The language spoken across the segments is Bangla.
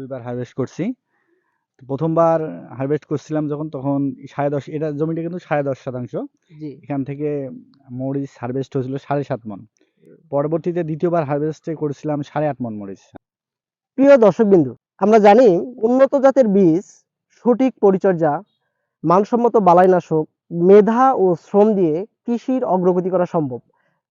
দুইবার হারভেস্ট করছি। প্রথমবার হারভেস্ট করছিলাম যখন তখন সাড়ে দশ এটা জমিটা কিন্তু সাড়ে দশ শতাংশ। এখান থেকে মরিচ হারভেস্ট হয়েছিল সাড়ে সাত মন। পরবর্তীতে দ্বিতীয়বার হারভেস্টে করেছিলাম সাড়ে আট মন মরিচ। প্রিয় দর্শকবিন্দু আমরা জানি উন্নত জাতের বীজ সঠিক পরিচর্যা মানসম্মত বালাইনাশক মেধা ও শ্রম দিয়ে কৃষির অগ্রগতি করা সম্ভব।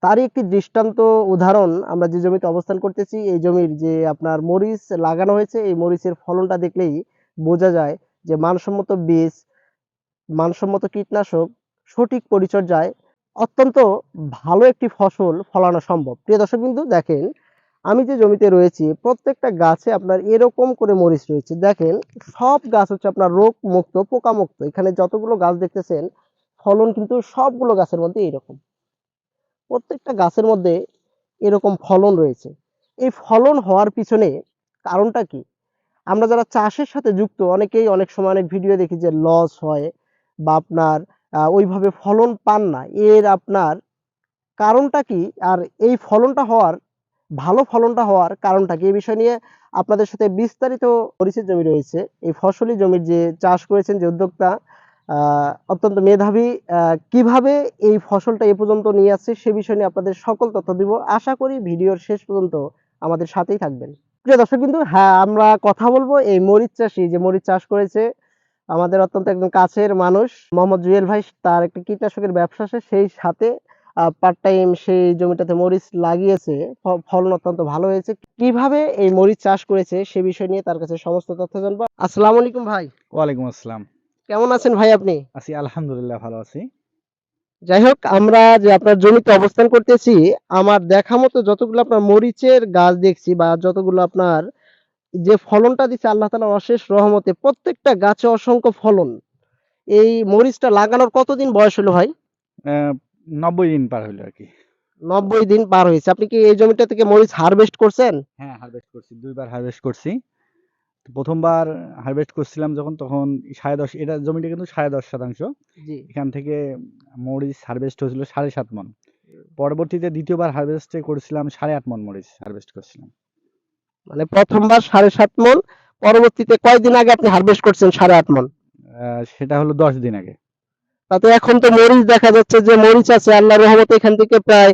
তারই একটি দৃষ্টান্ত উদাহরণ আমরা যে জমিতে অবস্থান করতেছি, এই জমির যে আপনার মরিচ লাগানো হয়েছে, এই মরিচের ফলনটা দেখলেই বোঝা যায় যে মানসম্মত বীজ, মানসম্মত কীটনাশক সঠিক পরিচর্যায় অত্যন্ত ভালো একটি ফসল ফলানো সম্ভব। প্রিয় দর্শকবিন্দু, দেখেন, আমি যে জমিতে রয়েছি, প্রত্যেকটা গাছে আপনার এরকম করে মরিচ রয়েছে। দেখেন, সব গাছ হচ্ছে আপনার রোগ মুক্ত পোকা মুক্ত এখানে যতগুলো গাছ দেখতেছেন, ফলন কিন্তু সবগুলো গাছের মধ্যে এরকম। প্রত্যেকটা গাছের মধ্যে এরকম ফলন রয়েছে। এই ফলন হওয়ার পিছনে কারণটা কি? আমরা যারা চাষের সাথে যুক্ত, অনেকেই অনেক সময় অনেক ভিডিও দেখি যে লস হয় বা আপনার ওইভাবে ফলন পান না। এর আপনার কারণটা কি? আর এই ফলনটা হওয়ার, ভালো ফলনটা হওয়ার কারণটা কি? এই বিষয় নিয়ে আপনাদের সাথে বিস্তারিত মরিচের জমি রয়েছে। এই ফসলি জমির যে চাষ করেছেন যে উদ্যোক্তা অত্যন্ত মেধাবী কীভাবে এই ফসলটা এ পর্যন্ত নিয়ে আসছে সে বিষয় নিয়ে আপনাদের সকল তথ্য দিব। আশা করি ভিডিওর শেষ পর্যন্ত আমাদের সাথেই থাকবেন। প্রিয় দর্শক কিন্তু হ্যাঁ আমরা কথা বলব এই মরিচ চাষি, যে মরিচ চাষ করেছে, আমাদের অত্যন্ত একদম কাছের মানুষ, মোহাম্মদ জুয়েল ভাই, তার একটা কীটনাশকের ব্যবসা আছে, সেই সাথে পার্ট টাইম সেই জমিটাতে মরিচ লাগিয়েছে ফলন অত্যন্ত ভালো হয়েছে। কীভাবে এই মরিচ চাষ করেছে সে বিষয় নিয়ে তার কাছে সমস্ত তথ্য জানব। আসসালামু আলাইকুম ভাই। ওয়ালাইকুম আসসালাম। কেমন আছেন ভাই আপনি? আছি আলহামদুলিল্লাহ ভালো আছি। যাই হোক আমরা যে আপনার জমিতে অবস্থান করতেছি আমার দেখা মতো যতগুলো আপনার মরিচের গাছ দেখছি বা যতগুলো আপনার যে ফলনটা দিচ্ছে আল্লাহ তাআলার অশেষ রহমতে প্রত্যেকটা গাছে অসংখ্য ফলন। এই মরিচটা লাগানোর কতদিন বয়স হলো ভাই? নব্বই দিন পার হইল আর কি। নব্বই দিন পার হয়েছে। আপনি কি এই জমিটা থেকে মরিচ হারভেস্ট করছেন? হ্যাঁ হারভেস্ট করছি দুইবার হারভেস্ট করছি। প্রথমবার হারভেস্ট করছিলাম যখন তখন সাড়ে দশ এটা জমিটা কিন্তু সাড়ে দশ শতাংশ। এখান থেকে মরিচ হারভেস্ট হয়েছিল সাড়ে সাত মন। পরবর্তীতে দ্বিতীয়বার হারভেস্ট করেছিলাম সাড়ে আট মন মরিচ হারভেস্ট করছিলাম। মানে প্রথমবার সাড়ে সাত মন পরবর্তীতে কয়দিন আগে আপনি হারভেস্ট করছেন সাড়ে আট মন? আহ, সেটা হলো দশ দিন আগে। তাতে এখন তো মরিচ দেখা যাচ্ছে যে মরিচ আছে আল্লাহ রহমতে এখান থেকে প্রায়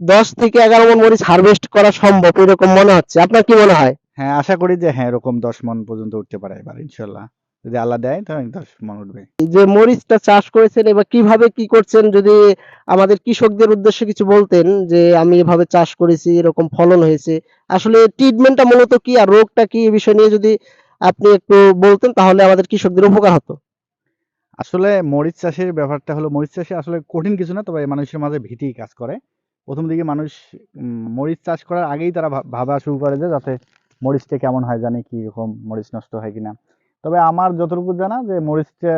দশ থেকে এগারো মন মরিচ হারভেস্ট করা সম্ভব এরকম মনে হচ্ছে। আপনার কি মনে হয়? হ্যাঁ আশা করি যে হ্যাঁ এরকম দশ মন পর্যন্ত উঠতে পারে এবার ইনশাল্লাহ। যদি আল্লাহ দেয় তাহলে দশ মন উঠবে। এই যে মরিচটা চাষ করেছেন এবার কীভাবে কি করছেন? যদি আমাদের কৃষকদের উদ্দেশ্যে কিছু বলতেন যে আমি এভাবে চাষ করেছি এরকম ফলন হয়েছে। আসলে ট্রিটমেন্টটা মূলত কি আর রোগটা কি এই বিষয় নিয়ে যদি আপনি একটু বলতেন তাহলে আমাদের কৃষকদের উপকার হতো। আসলে মরিচ চাষের ব্যাপারটা হলো মরিচ চাষে আসলে কঠিন কিছু না তবে মানুষের মাঝে ভীতি কাজ করে। প্রথম দিকে মানুষ মরিচ চাষ করার আগেই তারা ভাবা শুরু করে যে যাতে মরিচটা কেমন হয় জানি কি রকম মরিচ নষ্ট হয় কিনা। তবে আমার যতটুকু জানা যে মরিচটা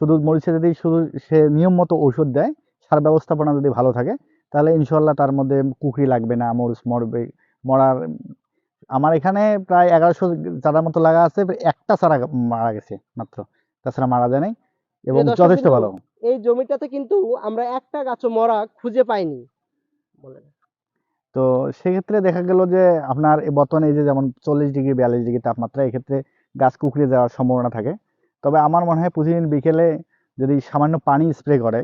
শুধু মরিচে যদি শুধু সে নিয়ম মতো ঔষধ দেয় সার ব্যবস্থাপনা যদি ভালো থাকে তাহলে ইনশাল্লাহ তার মধ্যে কুকরি লাগবে না মরিচ মরবে মরার আমার এখানে প্রায় এগারোশো চারার মতো লাগা আছে একটা চারা মারা গেছে মাত্র তাছাড়া মারা যায় নাই এবং যথেষ্ট ভালো। এই জমিটাতে কিন্তু আমরা একটা গাছও মরা খুঁজে পাইনি বলেন তো সেক্ষেত্রে দেখা গেল যে আপনার বর্তমানে এই যে যেমন চল্লিশ ডিগ্রি, বিয়াল্লিশ ডিগ্রি তাপমাত্রা এক্ষেত্রে গাছ কুকড়ে যাওয়ার সম্ভাবনা থাকে। তবে আমার মনে হয় প্রতিদিন বিকেলে যদি সামান্য পানি স্প্রে করে,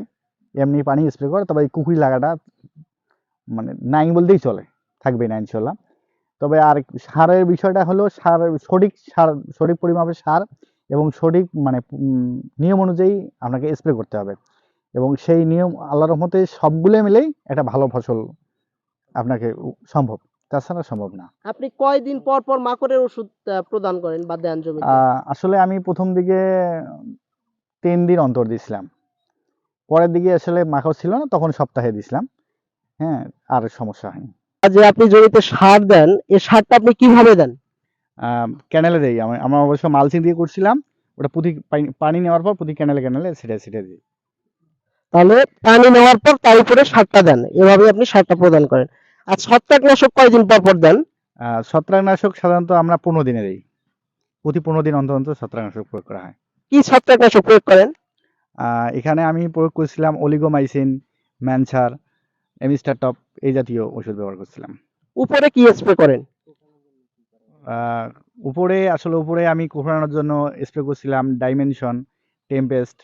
এমনি পানি স্প্রে করে, তবে এই কুকুরি লাগাটা মানে নাই বলতেই চলে, থাকবে না ইনশাল্লাহ। তবে আর সারের বিষয়টা হলো সার, সঠিক সার, সঠিক পরিমাপের সার এবং সঠিক মানে নিয়ম অনুযায়ী আপনাকে স্প্রে করতে হবে। এবং সেই নিয়ম আল্লাহর রহমতে সবগুলো মিলেই একটা ভালো ফসল আপনাকে সম্ভব। তাছাড়া সম্ভব না। আপনি কয়দিন পর পর মাকড়ের ওষুধ প্রদান করেন বা দেন জমিতে? আসলে আমি প্রথম দিকে তিন দিন অন্তর দিছিলাম। পরের দিকে আসলে মাকড় ছিল না তখন সপ্তাহে দিছিলাম। হ্যাঁ আর সমস্যা হয়নি। আর যে আপনি জমিতে সার দেন এই সারটা আপনি কীভাবে দেন? ক্যানেলে দেই। আমি আমরা অবশ্য মালচিং দিয়ে করছিলাম। ওটা প্রতি পানি- পানি নেওয়ার পর প্রতি ক্যানেলে ক্যানেলে ছিটে ছিটে দিই। তাহলে পানি নেওয়ার পর তার উপরে সারটা দেন। এভাবে আপনি সারটা প্রদান করেন। আর ছত্রাকনাশক কয়দিন পর পর দেন? ছত্রাকনাশক সাধারণত আমরা পনেরো দিনে দিই। প্রতি পনেরো দিন অন্তর অন্তর ছত্রাকনাশক প্রয়োগ করা হয়। কি ছত্রাকনাশক প্রয়োগ করেন? এখানে আমি প্রয়োগ করছিলাম অলিগোমাইসিন ম্যানসার এমিস্টার টপ এই জাতীয় ওষুধ ব্যবহার করছিলাম। উপরে কি স্প্রে করেন? উপরে আসলে উপরে আমি কোঁকড়ানোর জন্য স্প্রে করছিলাম ডাইমেনশন টেম্পেস্ট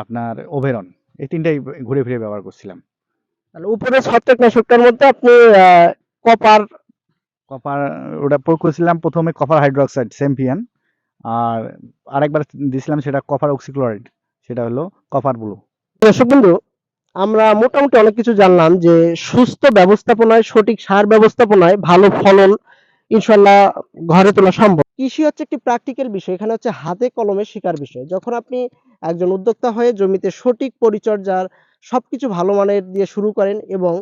আপনার ওভেরন এই তিনটাই ঘুরে ফিরে ব্যবহার করছিলাম। তাহলে উপরে ছত্রাকনাশকটার মধ্যে আপনি কপার কপার ওটা প্রয়োগ করছিলাম। প্রথমে কপার হাইড্রোক্সাইড সেম্পিয়ান আর আরেকবার দিছিলাম সেটা কপার অক্সিক্লোরাইড সেটা হলো কপার ব্লু দর্শক বন্ধু আমরা মোটামুটি অনেক কিছু জানলাম যে সুস্থ ব্যবস্থাপনায় সঠিক সার ব্যবস্থাপনায় ভালো ফলন ইনশাল্লাহ ঘরে তোলা সম্ভব। কৃষি হচ্ছে একটি প্র্যাকটিক্যাল বিষয়, এখানে হচ্ছে হাতে কলমে শেখার বিষয়। যখন আপনি একজন উদ্যোক্তা হয়ে জমিতে সঠিক পরিচর্যার সবকিছু ভালো মানের দিয়ে শুরু করেন এবং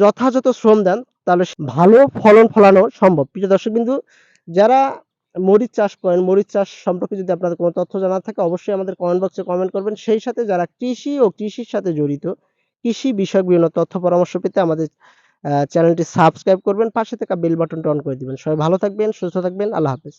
যথাযথ শ্রম দেন, তাহলে ভালো ফলন ফলানো সম্ভব। প্রিয় দর্শক বিন্দু, যারা মরিচ চাষ করেন, মরিচ চাষ সম্পর্কে যদি আপনাদের কোনো তথ্য জানা থাকে, অবশ্যই আমাদের কমেন্ট বক্সে কমেন্ট করবেন। সেই সাথে যারা কৃষি ও কৃষির সাথে জড়িত, কৃষি বিষয়ক বিভিন্ন তথ্য পরামর্শ পেতে আমাদের চ্যানেলটি সাবস্ক্রাইব করবেন, পাশে থাকা বেল বাটনটা অন করে দিবেন। সবাই ভালো থাকবেন, সুস্থ থাকবেন, আল্লাহ হাফেজ।